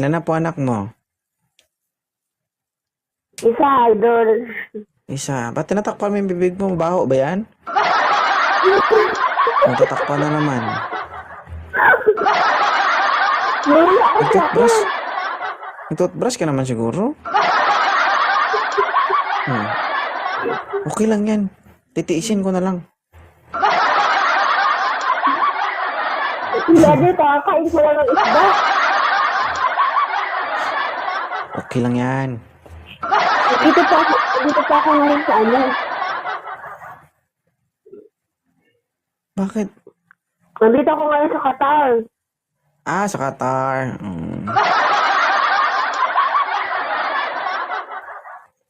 Ilan na po anak mo? Isa, idol. Isa. Ba't tinatakpan mo yung bibig mo? Baho ba yan? Natatakpan na naman. Nag-toothbrush? Nag-toothbrush ka naman siguro? Hmm. Okay lang yan. Titiisin ko na lang. Hindi, kakain ko lang ng isda. Okay lang yan. Dito pa ako, dito pa ako ngayon sa ano. Bakit? Nandito ako ngayon sa Qatar. Ah, sa Qatar. Mm.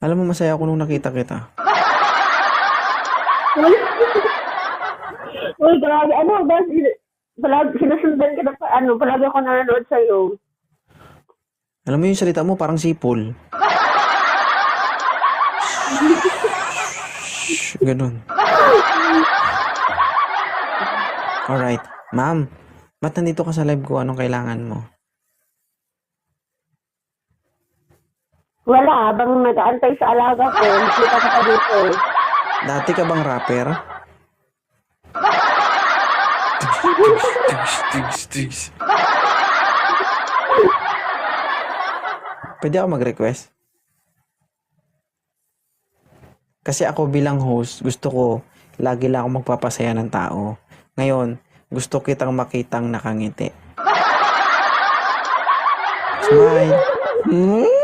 Alam mo, masaya ako nung nakita kita. Uy, Uy, grabe. Ano ba? Palagi, sinusundan ka na pa, ano, palagi ako nanonood sa'yo. Alam mo yung salita mo, parang sipol. Shh, Ganun. Alright. Ma'am, ba't nandito ka sa live ko? Anong kailangan mo? Wala, habang nag-aantay sa alaga ko, nakita ka pa dito. Dati ka bang rapper? Pwede ako mag-request? Kasi ako bilang host, gusto ko lagi lang ako magpapasaya ng tao. Ngayon, gusto kitang makitang nakangiti. Smile. Hmm?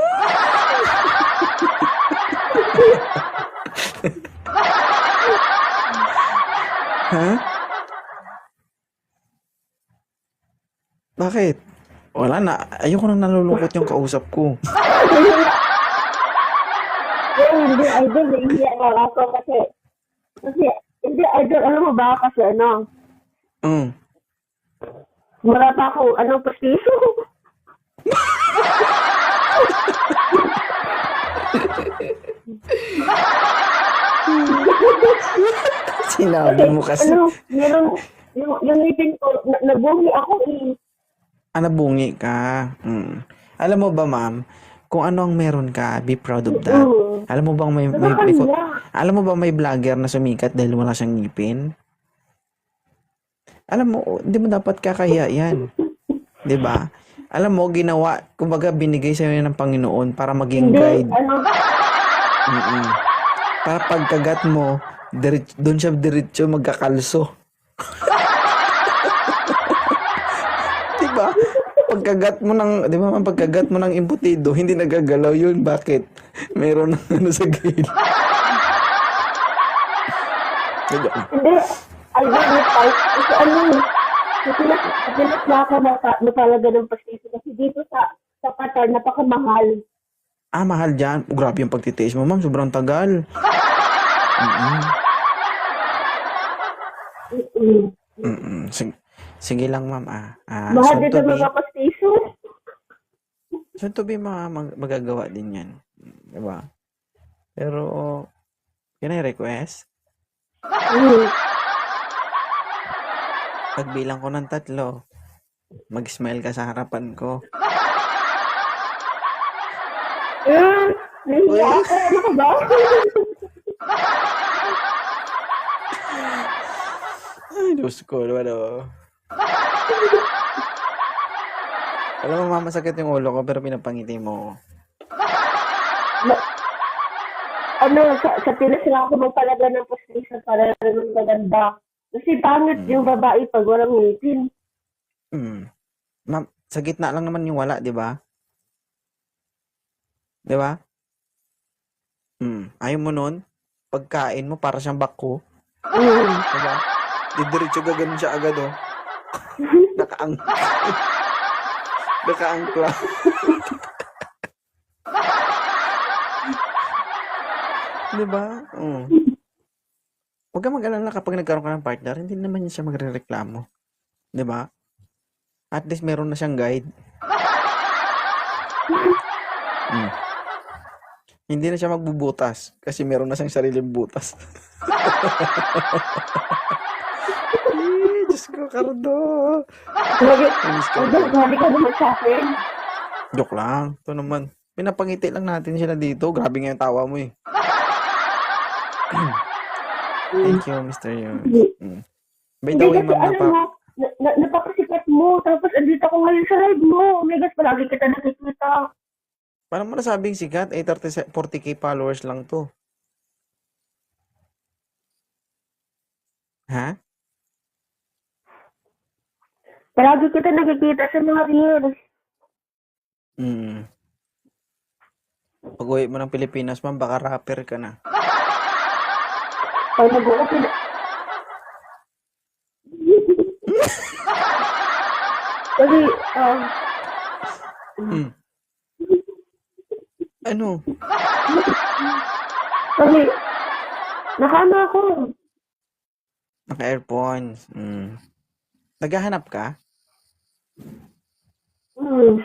Ha? Bakit? Wala na. Ayoko nang nalulungkot yung kausap ko. Eh, hindi, idol, hindi lang ako kasi, kasi, hindi, idol, alam mo ba kasi ano, Mm. wala pa ako, ano, pastiso. Sinabi mo kasi. ano, yung, yung, yung ngipin ko, na, nabungi ako eh. Ah, nabungi ka. Mm. Alam mo ba, ma'am, kung ano ang meron ka, be proud of that. Mm. Alam mo bang may, may, may, kanya. alam mo ba may vlogger na sumikat dahil wala siyang ngipin? Alam mo, hindi mo dapat kakahiya yan. 'Di ba? Alam mo, ginawa, kumbaga binigay sa ng Panginoon para maging Hindi, guide. ano, Mm-mm. Para pagkagat mo, diret, doon siya diretso magkakalso. ba? Pagkagat mo ng, di ba, pagkagat mo ng imputido, hindi nagagalaw yun. Bakit? Meron ng ano sa gilid. Hindi, idol, may type, kasi ano, Napilas, napilas na na, talaga ng pastiso kasi dito sa sa Qatar, napakamahal. Ah, mahal dyan. Oh, grabe yung pagtitiis mo, ma'am. Sobrang tagal. Mm-mm. Mm-mm. Mm-mm. Sige, sige lang, ma'am. Ah, ah, Mahal to be, mga pastiso. soon to be mga mag- magagawa din yan. Diba? Pero, can I request? Mm. Pagbilang ko ng tatlo, mag-smile ka sa harapan ko. Mm. Nahiya ako. Ano ka ba? Ay, Diyos ko, ano. Alam mo, mama, sakit yung ulo ko, pero pinapangiti mo. ano, sa, sa Pinas lang ako magpalaga ng pastiso para rin maganda. Kasi pangit yung babae pag walang ngipin. Mm. Ma'am, sa gitna lang naman yung wala, di ba? Di ba? Mm. Ayaw mo nun, pagkain mo, para siyang bako. Mm. Di ba? Didiretso gaganon siya agad, oh. Nakaang... Nakaangkla. Di ba? Mm. Huwag ka mag-alala kapag nagkaroon ka ng partner, hindi naman niya siya magre-reklamo. Di ba? At least meron na siyang guide. Mm. Hindi na siya magbubutas kasi meron na siyang sariling butas. Diyos ko, Cardo. Ka. idol, grabe ka naman sa akin. Joke lang. Ito naman. Pinapangiti lang natin sila dito. Grabe nga yung tawa mo eh. Thank you, Mr. Yun. Mm. By the way, ma'am, alam napa... na, na, napakasikat mo. Tapos andito ako ngayon sa live mo. Omegas, palagi kita nakikita. Paano mo nasabing sikat? Eh, 30, 40k followers lang to. Ha? Palagi kita nakikita sa mga reels. Mm. Pag uwi mo ng Pilipinas, ma'am, baka rapper ka na. Pag nag-open... Kasi, ah, Mm. Ano? kasi, nakano ako. Naka-earphones. Mm. Naghahanap ka? Hmm.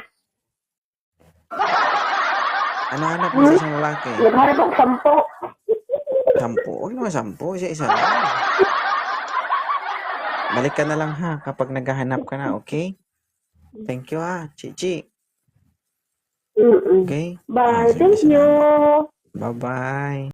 Ano hanap mo sa isang lalaki? Nagharap ako sampo. Sampo. Huwag naman sampo. Isa-isa lang. Balik ka na lang ha kapag naghahanap ka na, okay? Thank you ha, Chichi. Okay? Bye. Ah, sige, Thank sige. you. Bye-bye.